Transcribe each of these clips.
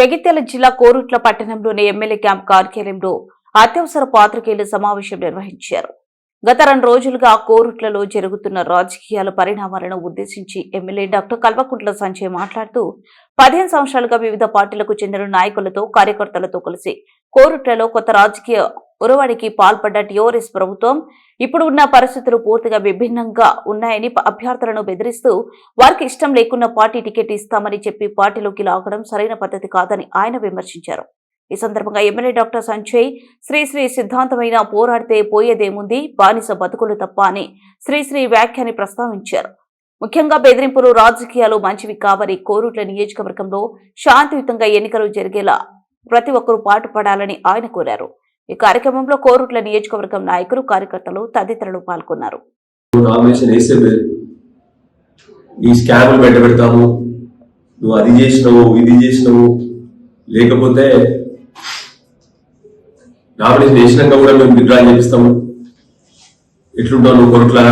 జగిత్యాల జిల్లా కోరుట్ల పట్టణంలోని MLA camp కార్యాలయంలో అత్యవసర పాత్రికేయుల సమావేశం నిర్వహించారు. గత రెండు రోజులుగా కోరుట్లలో జరుగుతున్న రాజకీయాల పరిణామాలను ఉద్దేశించి ఎమ్మెల్యే డాక్టర్ కల్వకుంట్ల సంజయ్ మాట్లాడుతూ పదిహేను సంవత్సరాలుగా వివిధ పార్టీలకు చెందిన నాయకులతో కార్యకర్తలతో కలిసి కోరుట్లలో కొత్త రాజకీయ ఉరవడికి పాల్పడ్డ టీఆర్ఎస్ ప్రభుత్వం ఇప్పుడు ఉన్న పరిస్థితులు పూర్తిగా విభిన్నంగా ఉన్నాయని అభ్యర్థులను బెదిరిస్తూ వారికి ఇష్టం లేకున్న పార్టీ టికెట్ ఇస్తామని చెప్పి పార్టీలోకి లాగడం సరైన పద్ధతి కాదని ఆయన విమర్శించారు. ఈ సందర్భంగా ఎమ్మెల్యే డాక్టర్ సంజయ్ శ్రీశ్రీ సిద్ధాంతమైన పోరాడితే పోయేదేముంది? బానిస బతుకులు తప్ప అని శ్రీశ్రీ వ్యాఖ్యని ప్రస్తావించారు. ముఖ్యంగా బెదిరింపులు రాజకీయాలు మంచివి కావని కోరుట్ల నియోజకవర్గంలో శాంతియుతంగా ఎన్నికలు జరిగేలా ప్రతి ఒక్కరూ పాటుపడాలని ఆయన కోరారు. ఈ కార్యక్రమంలో కోరుట్ల నియోజకవర్గం నాయకులు కార్యకర్తలు తదితరులు పాల్గొన్నారు. నువ్వు అది చేసినావు ఇది చేసినావు. లేకపోతే నామినేషన్ వేసినాక కూడా మేము విత్డ్రా చేపిస్తాము. ఎట్లుంటావు నువ్వు కొరట్లా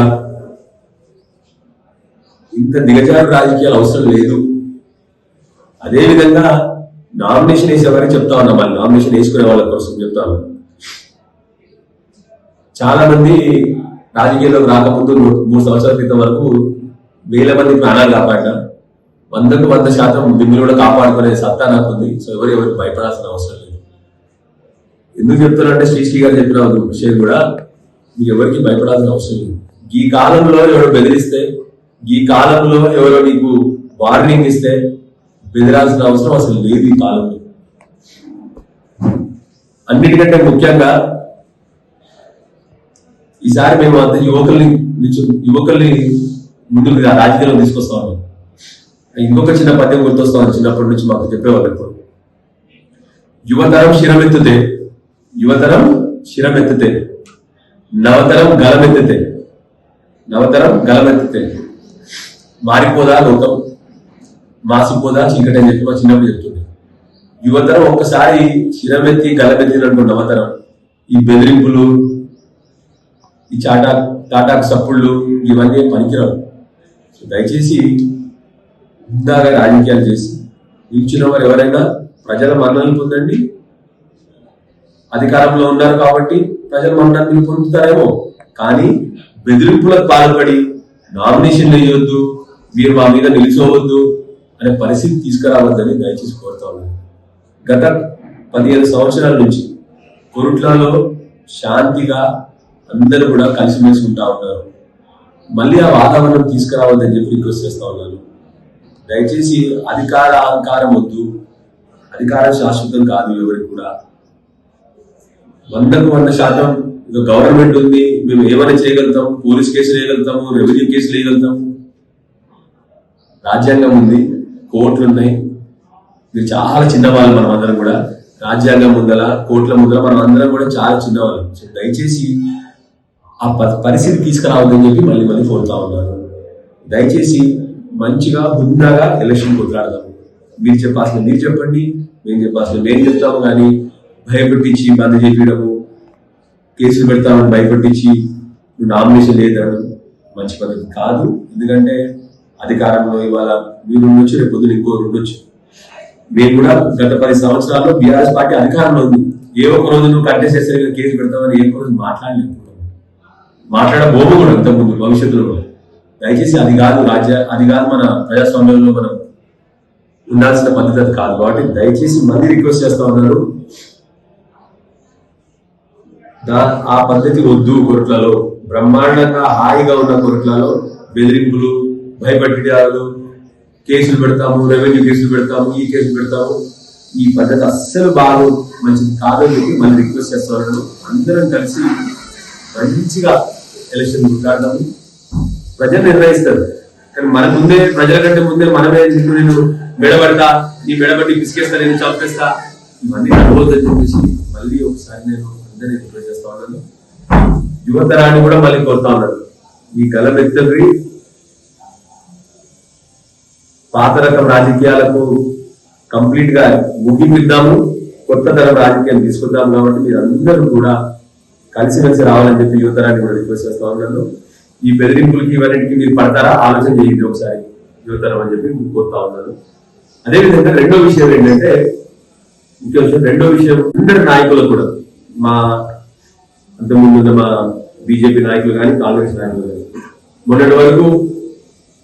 ఇంత దిగజారు రాజకీయాలు అవసరం లేదు. అదేవిధంగా నామినేషన్ వేసేవారికి చెప్తా ఉన్నా మళ్ళీ నామినేషన్ వేసుకునే వాళ్ళ కోసం చెప్తా ఉన్నా. చాలా మంది రాజకీయాల్లోకి రాకముందు మూడు సంవత్సరాల క్రితం వరకు వేల మంది ప్రాణాలు కాపాడిన వందకు వంద శాతం మిమ్మల్ని కూడా కాపాడుకునే సత్తా నాకు ఉంది సో ఎవరు ఎవరికి భయపడాల్సిన అవసరం ఎందుకు చెప్తున్నారంటే శ్రీశ్రీ గారు చెప్పిన విషయం కూడా మీరు ఎవరికి భయపడాల్సిన అవసరం లేదు. ఈ కాలంలో ఎవరు బెదిరిస్తే ఈ కాలంలో ఎవరో నీకు వార్నింగ్ ఇస్తే బెదిరాల్సిన అవసరం అసలు లేదు ఈ కాలంలో. అన్నిటికంటే ముఖ్యంగా ఈసారి మేము అంత యువకుల్ని యువకుల్ని ముందుకు రా- రాజకీయాల్లో తీసుకొస్తాము ఇంకొక చిన్న పద్యం గుర్తొస్తామని చిన్నప్పటి నుంచి మాకు చెప్పేవాళ్ళు ఎప్పుడు యువతరం శిరమెత్తుతే యువతరం శిరమెత్తితే నవతరం గలమెత్తితే నవతరం గలమెత్తితే. మారిపోదా లోకం మాసిపోదా చీకటి అని చెప్పి మా చిన్నప్పుడు చెప్తుండే. యువతరం ఒక్కసారి శిరమెత్తి గలమెత్తినట్టు నవతరం. ఈ బెదిరింపులు ఈ చాటా టాటాకు సప్పుళ్ళు ఇవన్నీ పనికిరావు. సో దయచేసి ఇందాక రాజకీయాలు చేసి నిలిచిన వారు ఎవరైనా ప్రజల మన్నలు పొందండి. అధికారంలో ఉన్నారు కాబట్టి ప్రజలు మన్నలు పొందుతారేమో. కానీ బెదిరింపులకు పాల్పడి నామినేషన్ వేయొద్దు మీరు మా మీద నిలిచోవద్దు అనే పరిస్థితి తీసుకురావద్దని దయచేసి కోరుతా ఉన్నాను. గత పదిహేను సంవత్సరాల నుంచి కొరుట్లలో శాంతిగా అందరూ కూడా కలిసిమెలిసి ఉంటా ఉన్నారు. మళ్ళీ ఆ వాతావరణం తీసుకురావద్దని చెప్పి రిక్వెస్ట్ చేస్తా ఉన్నాను. దయచేసి అధికార అహంకారం వద్దు. అధికారం శాశ్వతం కాదు ఎవరికి కూడా. వందకు వంద శాతం ఇది గవర్నమెంట్ ఉంది. మేము ఏమైనా చేయగలుగుతాం? పోలీస్ కేసులు వేయగలుగుతాము రెవెన్యూ కేసులు వేయగలుగుతాము. రాజ్యాంగం ఉంది. కోర్టులు ఉన్నాయి. మీరు చాలా చిన్నవాళ్ళు మనం అందరం కూడా. రాజ్యాంగం ముందల కోర్టుల ముందర మనం అందరం కూడా చాలా చిన్నవాళ్ళం. సో దయచేసి ఆ ప- పరిస్థితి తీసుకురావద్దని చెప్పి మళ్ళీ మళ్ళీ కోరుతా ఉన్నారు దయచేసి మంచిగా హుందాగా ఎలక్షన్ కొట్లాడదాం. మీరు చెప్పాల్సిన మీరు చెప్పండి. మేము చెప్పాల్సిన మేము చెప్తాము కానీ భయపెట్టించి బంద్ చేపించడము కేసులు పెడతామని భయపెట్టించి నువ్వు నామినేషన్ లేదనడం మంచి పద్ధతి కాదు. ఎందుకంటే అధికారంలో ఇవాళ మీరు ఉండొచ్చు రేపు పొద్దున ఇంకో ఉండొచ్చు. మేము కూడా గత పది సంవత్సరాల్లో బీఆర్ఎస్ పార్టీ అధికారంలో ఉంది. ఏ ఒక్క రోజు నువ్వు కంటెస్ట్ చేస్తే కేసు పెడతామని ఏ ఒక్క రోజు మాట్లాడలేదు మాట్లాడబోము కూడా ఇంతకుముందు భవిష్యత్తులో. కూడా. దయచేసి అది కాదు రాజ్య అది కాదు మన ప్రజాస్వామ్యంలో మనం ఉండాల్సిన పద్ధతి కాదు. కాబట్టి దయచేసి మళ్ళీ రిక్వెస్ట్ చేస్తా ఉన్నారు. ఆ పద్ధతి వద్దు కొరట్లలో. బ్రహ్మాండంగా హాయిగా ఉన్న కొరట్లలో బెదిరింపులు భయపెట్టిడాలు కేసులు పెడతాము రెవెన్యూ కేసులు పెడతాము ఈ కేసులు పెడతాము. ఈ పద్ధతి అస్సలు బాగు మంచిది కాదని చెప్పి మళ్ళీ రిక్వెస్ట్ చేస్తాను అందరం కలిసి మంచిగా ఎలక్షన్ కొట్లాడదాము. ప్రజలు నిర్ణయిస్తారు. కానీ మన ముందే ప్రజల కంటే ముందే మనమే నేను మెడబడతా నీ మెడబట్టి పిసికేస్తా నేను చంపేస్తా? ఇవన్నీ నడవద్దని చెప్పేసి మళ్ళీ ఒకసారి నేను అందరినీ రిక్వెస్ట్ చేస్తా ఉన్నాను. యువతరాన్ని కూడా మళ్ళీ కోరుతా ఉన్నాను. ఈ గల వ్యక్తులకి పాత రకం రాజకీయాలకు కంప్లీట్గా ముగింపిద్దాము. కొత్త తరం రాజకీయాలు తీసుకొద్దాం కాబట్టి మీరు అందరూ కూడా కలిసిమెలిసి రావాలని చెప్పి యువతరాన్ని కూడా రిక్వెస్ట్ చేస్తా ఉన్నాను. ఈ బెదిరింపులకి ఇవన్నిటికి మీరు పడతారా? ఆలోచన చేయండి ఒకసారి. యువతరం అని చెప్పి కోరుతా ఉన్నాను. అదేవిధంగా రెండో విషయం ఏంటంటే ఇంకో విషయం రెండో విషయం అందరి నాయకులకు కూడా. మా అంతకుముందు మా బీజేపీ నాయకులు కానీ కాంగ్రెస్ నాయకులు కానీ. మొన్నటి వరకు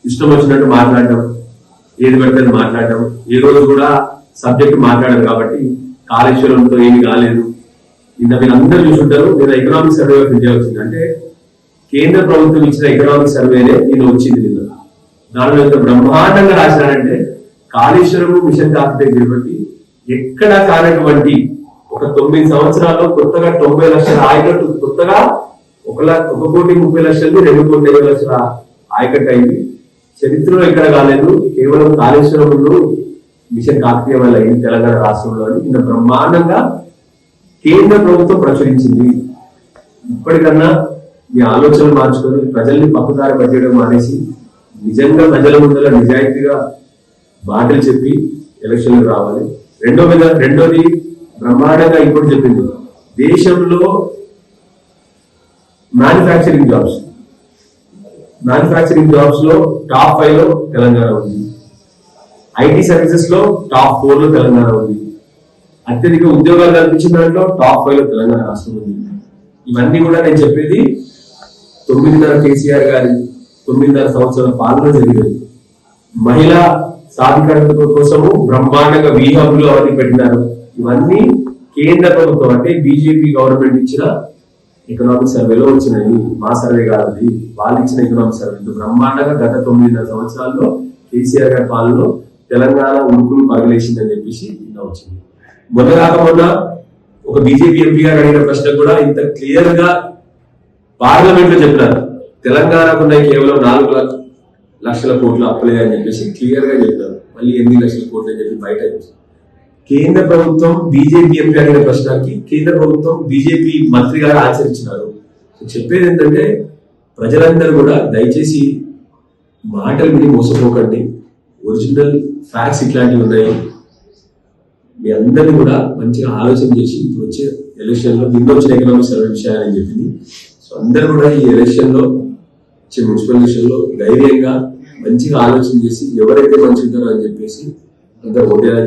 ఇష్టం వచ్చినట్టు మాట్లాడడం ఏది పడితే మాట్లాడటం మాట్లాడడం. రోజు కూడా సబ్జెక్ట్ మాట్లాడారు కాబట్టి కాళేశ్వరంతో ఏమి కాలేదు. నిన్న వీళ్ళందరూ చూసుంటారు నేను ఎకనామిక్ సర్వే ఆఫ్ ఇండియా వచ్చింది. అంటే కేంద్ర ప్రభుత్వం ఇచ్చిన ఎకనామిక్ సర్వేనే నేను వచ్చింది నిన్న. దానిలో ఎంత బ్రహ్మాండంగా రాసినారంటే కాళేశ్వరము మిషన్ కాకపోతే బట్టి ఎక్కడ కానటువంటి ఒక తొమ్మిది సంవత్సరాల్లో కొత్తగా తొంభై లక్షల ఆయకట్టు కొత్తగా ఒక ఒక కోటి ముప్పై లక్షలది రెండు కోటి ఇరవై లక్షల ఆయకట్టు అయింది. చరిత్రలో ఎక్కడ కాలేదు. కేవలం కాళేశ్వరంలో మిషన్ కాకతీయ వల్ల అయింది తెలంగాణ రాష్ట్రంలో ఇంత బ్రహ్మాండంగా కేంద్ర ప్రభుత్వం ప్రచురించింది. ఇప్పటికన్నా మీ ఆలోచనలు మార్చుకొని ప్రజల్ని పక్కదారి పట్టేయడం మానేసి నిజంగా ప్రజల ముందర నిజాయితీగా మాటలు చెప్పి ఎలక్షన్లకు రావాలి. రెండో మీద రెండోది ప్రమాణంగా ఇప్పుడు చెప్పింది. దేశంలో మ్యానుఫ్యాక్చరింగ్ జాబ్స్ మ్యానుఫ్యాక్చరింగ్ జాబ్స్లో టాప్ ఫైవ్లో తెలంగాణ ఉంది. ఐటీ సర్వీసెస్లో టాప్ ఫోర్లో తెలంగాణ ఉంది. అత్యధిక ఉద్యోగాలు కల్పించిన దాంట్లో టాప్ ఫైవ్లో తెలంగాణ రాష్ట్రం ఉంది. ఇవన్నీ కూడా నేను చెప్పేది తొమ్మిదిన్నర కేసీఆర్ గారి తొమ్మిదిన్నర సంవత్సరాల పాలన జరిగింది. మహిళా సాధికారత కోసము బ్రహ్మాండంగా వీహబులు అవన్నీ పెట్టినారు. ఇవన్నీ కేంద్ర ప్రభుత్వం అంటే బీజేపీ గవర్నమెంట్ ఇచ్చిన ఎకనామిక్ సర్వేలో వచ్చినాయి. మా సర్వే కాదు వాళ్ళు ఇచ్చిన ఎకనామిక్ సర్వే బ్రహ్మాండంగా గత తొమ్మిదిన్నర సంవత్సరాల్లో కేసీఆర్ గారి పాలనలో తెలంగాణ ఉడుకులు పగలేసిందని చెప్పేసి నిన్న వచ్చింది. మొన్న కాక ఒక బీజేపీ ఎంపీ గారు అడిగిన ప్రశ్న కూడా ఇంత క్లియర్గా పార్లమెంట్లో చెప్పినారు. తెలంగాణకు కేవలం నాలుగు లక్షల కోట్లు అప్పులే అని చెప్పేసి క్లియర్గా చెప్పినారు. మళ్ళీ ఎనిమిది లక్షల కోట్లు అని చెప్పి బయట కేంద్ర ప్రభుత్వం బీజేపీ ఎంపీ అడిగిన ప్రశ్నకి కేంద్ర ప్రభుత్వం బీజేపీ మంత్రి గారు ఆచరించినారు. సో చెప్పేది ఏంటంటే ప్రజలందరూ కూడా దయచేసి మాటలు విని మోసపోకండి. ఒరిజినల్ ఫ్యాక్ట్స్ ఇట్లాంటివి ఉన్నాయి. మీ అందరినీ కూడా మంచిగా ఆలోచన చేసి ఇప్పుడు వచ్చే ఎలక్షన్లో దీంట్లో వచ్చిన ఎకనామిక్ సర్వే విషయాలని చెప్పింది. సో అందరూ కూడా ఈ ఎలక్షన్లో వచ్చే మున్సిపల్ ఎలక్షన్లో ధైర్యంగా మంచిగా ఆలోచన చేసి ఎవరైతే మంచి ఉంటారో అని చెప్పేసి అందరూ ఓటేయాలని